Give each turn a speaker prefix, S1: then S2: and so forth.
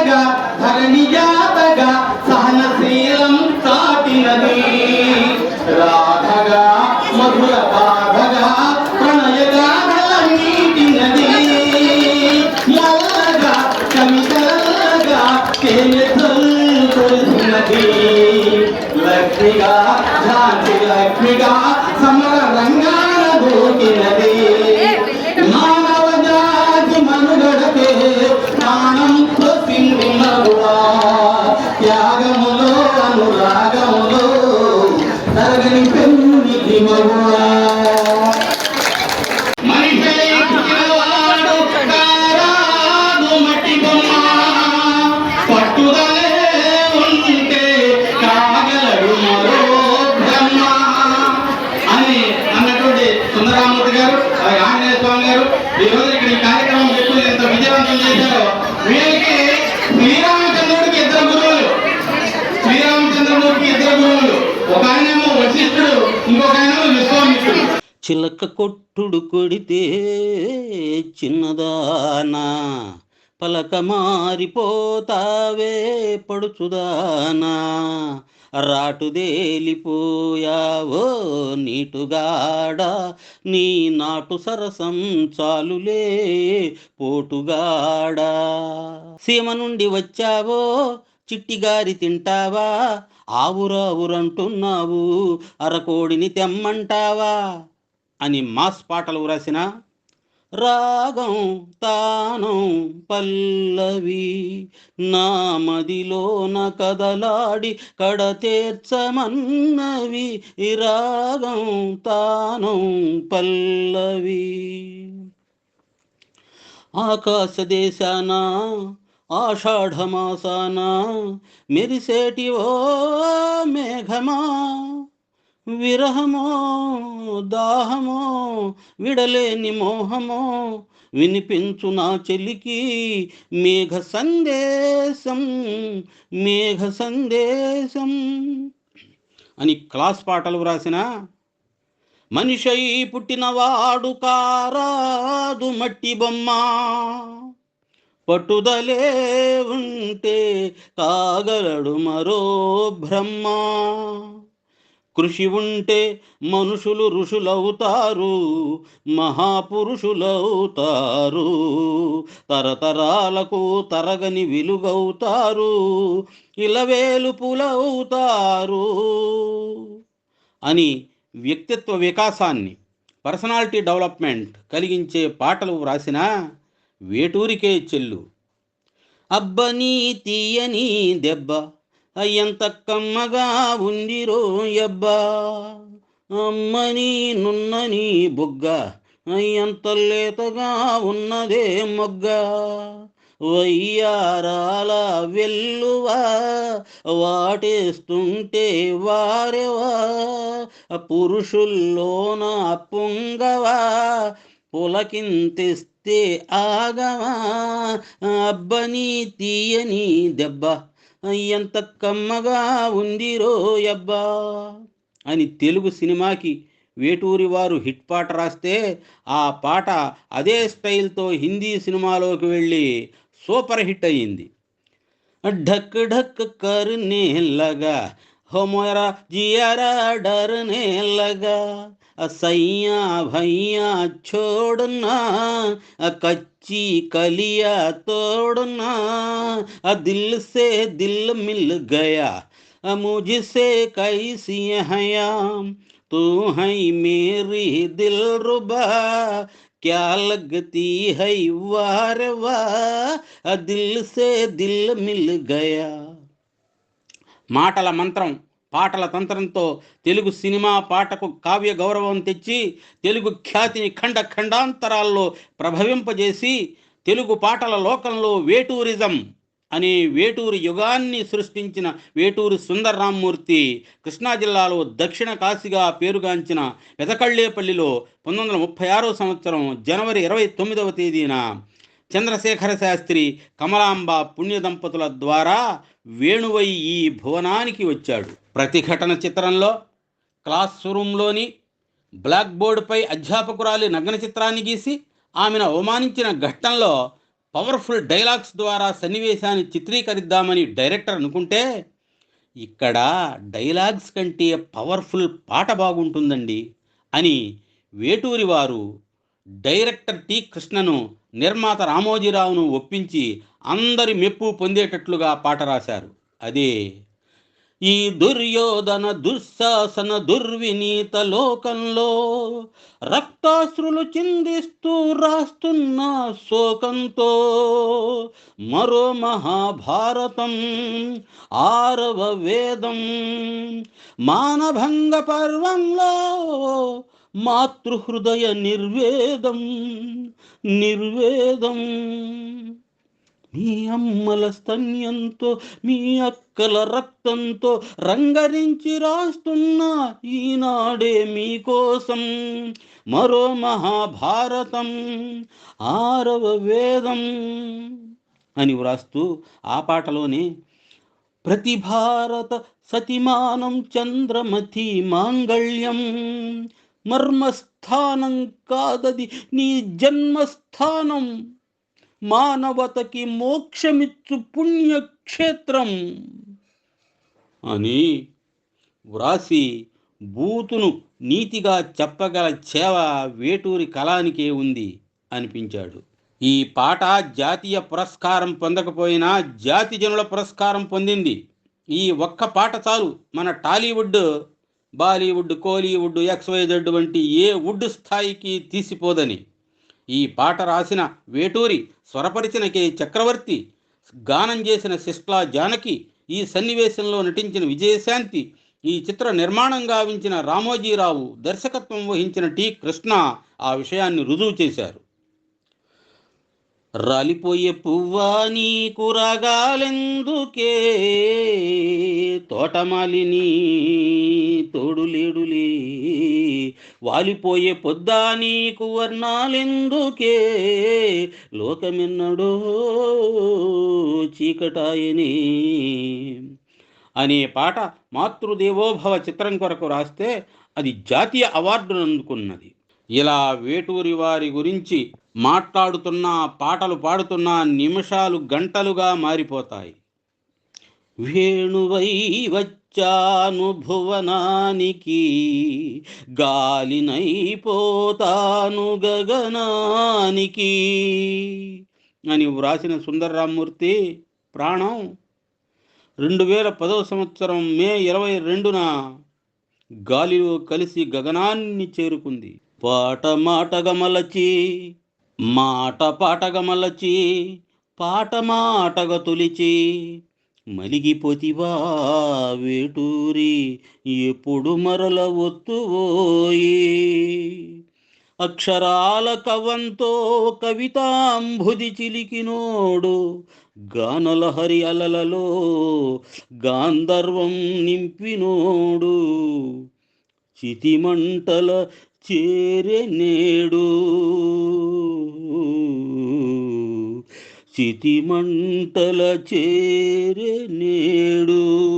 S1: జాతగా ధరణి జాతగా సహనశీలం చాటినది. రాధగా మధుర బాధగా ప్రణయ గాథల నీటినది మల్లగా కమితలగా తొలిసినది లక్ష్మిగా ఝాన్సీ లక్ష్మిగా సమర రంగాన దూకినది. ఒక వశిష్ఠుడు ఇంకొక విశ్వామిత్రుడు.
S2: చిలక కొట్టుడు కొడితే చిన్నదానా పలక మారిపోతావే పడుచుదానా. రాటుదేలిపోయావో నీటుగాడ నీ నాటు సరసం చాలులే పోటుగాడా. సీమ నుండి వచ్చావో చిట్టిగారి తింటావా? ఆవురావురంటున్నావు. అరకోడిని తెమ్మంటావా? అని మాస్ పాటలు వ్రాసిన రాగం తానం పల్లవి నా మదిలోన కదలాడి కడతేర్చమన్నవి రాగం తానం పల్లవి. ఆకాశ దేశానా ఆషాఢమాసాన మెరిసేటి ఓ మేఘమా విరహమో దాహమో విడలేని మోహమో వినిపించు నా చెలికి మేఘ సందేశం మేఘ సందేశం. అని క్లాస్ పాటలు వ్రాసిన మనిషై పుట్టినవాడు కారాదు మట్టి బొమ్మ. పట్టుదలే ఉంటే కాగలడు మరో బ్రహ్మ. కృషి ఉంటే మనుషులు ఋషులవుతారు మహాపురుషులవుతారు తరతరాలకు తరగని వెలుగవుతారు ఇలవేలుపులవుతారు అని వ్యక్తిత్వ వికాసాన్ని పర్సనాలిటీ డెవలప్మెంట్ కలిగించే పాటలు వ్రాసిన వేటూరికే చెల్లు. అబ్బ నీ తీయని దెబ్బ అయ్యంత కమ్మగా ఉందిరో ఎబ్బా అమ్మని నున్నని బుగ్గ అయ్యంత లేతగా ఉన్నదే మొగ్గ. వయ్యారాల వెల్లువా వాటేస్తుంటే వారెవా. పురుషుల్లోన పుంగవా పులకింతిస్తే ఆగవా? అబ్బని తీయని దెబ్బ. ఎంత కమ్మగా ఉందిరో యబ్బా అని తెలుగు సినిమాకి వేటూరి వారు హిట్ పాట రాస్తే ఆ పాట అదే స్టైల్తో హిందీ సినిమాలోకి వెళ్ళి సూపర్ హిట్ అయ్యింది. ఢక్ ఢక్ కర్నే లగా హోమోరా జియారా డర్నే सैया भैया छोड़ना कच्ची कलिया तोड़ना दिल से दिल मिल गया मुझसे कैसी हया तू है मेरी दिल रुबा क्या लगती है वार वाह दिल से दिल मिल गया మాటల మంత్రం పాటల తంత్రంతో తెలుగు సినిమా పాటకు కావ్య గౌరవం తెచ్చి తెలుగు ఖ్యాతిని ఖండ ఖండాంతరాల్లో ప్రభవింపజేసి తెలుగు పాటల లోకంలో వేటూరిజం అనే వేటూరు యుగాన్ని సృష్టించిన వేటూరి సుందర్రామ్మూర్తి కృష్ణా జిల్లాలో దక్షిణ కాశీగా పేరుగాంచిన పెదకళ్ళేపల్లిలో పంతొమ్మిది వందల ముప్పై ఆరో సంవత్సరం జనవరి ఇరవై తొమ్మిదవ తేదీన చంద్రశేఖర శాస్త్రి కమలాంబ పుణ్య దంపతుల ద్వారా వేణువై ఈ భువనానికి వచ్చాడు. ప్రతిఘటన చిత్రంలో క్లాస్ రూమ్లోని బ్లాక్ బోర్డుపై అధ్యాపకురాలి నగ్న చిత్రాన్ని గీసి ఆమెను అవమానించిన ఘట్టంలో పవర్ఫుల్ డైలాగ్స్ ద్వారా సన్నివేశాన్ని చిత్రీకరిద్దామని డైరెక్టర్ అనుకుంటే ఇక్కడ డైలాగ్స్ కంటే పవర్ఫుల్ పాట బాగుంటుందండి అని వేటూరి వారు డైరెక్టర్ టి కృష్ణను నిర్మాత రామోజీరావును ఒప్పించి అందరి మెప్పు పొందేటట్లుగా పాట రాశారు. అదే ఈ దుర్యోధన దుశ్శాసన దుర్వినీత లోకంలో రక్తాశ్రులు చిందిస్తూ రాస్తున్న శోకంతో మరో మహాభారతం ఆరవ వేదం మానభంగ పర్వంలో మాతృహృదయ నిర్వేదం నిర్వేదం. మీ అమ్మల స్తన్యంతో మీ అక్కల రక్తంతో రంగరించి రాస్తున్న ఈనాడే మీకోసం మరో మహాభారతం ఆరవ వేదం అని వ్రాస్తూ ఆ పాటలోనే ప్రతి భారత సతిమానం చంద్రమతి మాంగళ్యం మర్మస్థానం కాదది నీ జన్మస్థానం. మానవతకి మోక్షమిచ్చు పుణ్యక్షేత్రం. అని వ్రాసి బూతును నీతిగా చెప్పగల చేవ వేటూరి కళానికే ఉంది అనిపించాడు. ఈ పాట జాతీయ పురస్కారం పొందకపోయినా జాతి జనుల పురస్కారం పొందింది. ఈ ఒక్క పాట చాలు మన టాలీవుడ్ బాలీవుడ్ కోలీవుడ్ ఎక్స్వైజెడ్ వంటి ఏ వుడ్ స్థాయికి తీసిపోదని ఈ పాట రాసిన వేటూరి స్వరపరిచిన కె చక్రవర్తి గానం చేసిన శిష్లా జానకి ఈ సన్నివేశంలో నటించిన విజయశాంతి ఈ చిత్ర నిర్మాణం గావించిన రామోజీరావు దర్శకత్వం వహించిన టి కృష్ణ ఆ విషయాన్ని రుజువు చేశారు. రాలిపోయే పువ్వా నీ కూరగాలెందుకే తోటమాలిని తోడులేడులే. వాలిపోయే పొద్దా నీకు వర్ణాలెందుకే? లోకమెన్నడో చీకటాయని. అనే పాట మాతృదేవోభవ చిత్రం కొరకు రాస్తే అది జాతీయ అవార్డును అందుకున్నది ఇలా వేటూరి వారి గురించి మాట్లాడుతున్నా పాటలు పాడుతున్నా నిమిషాలు గంటలుగా మారిపోతాయి. వేణువై వచ్చాను భువనానికి గాలినైపోతాను గగనానికి అని వ్రాసిన సుందర్రామ్మూర్తి ప్రాణం. రెండు వేల పదవ సంవత్సరం మే ఇరవై రెండున గాలిలో కలిసి గగనాన్ని చేరుకుంది. పాట మాట గమలచి మాట పాట గమలచి పాట మాటగ తొలిచి మలిగిపోతివా వేటూరి ఎప్పుడు మరల ఒత్తువోయి. అక్షరాల కవంతో కవితాంబుది చిలికినోడు గానలహరి అలలలో గాంధర్వం నింపినోడు. చితిమంటల చేరే నేడు. చితిమంటల చేరే నేడు.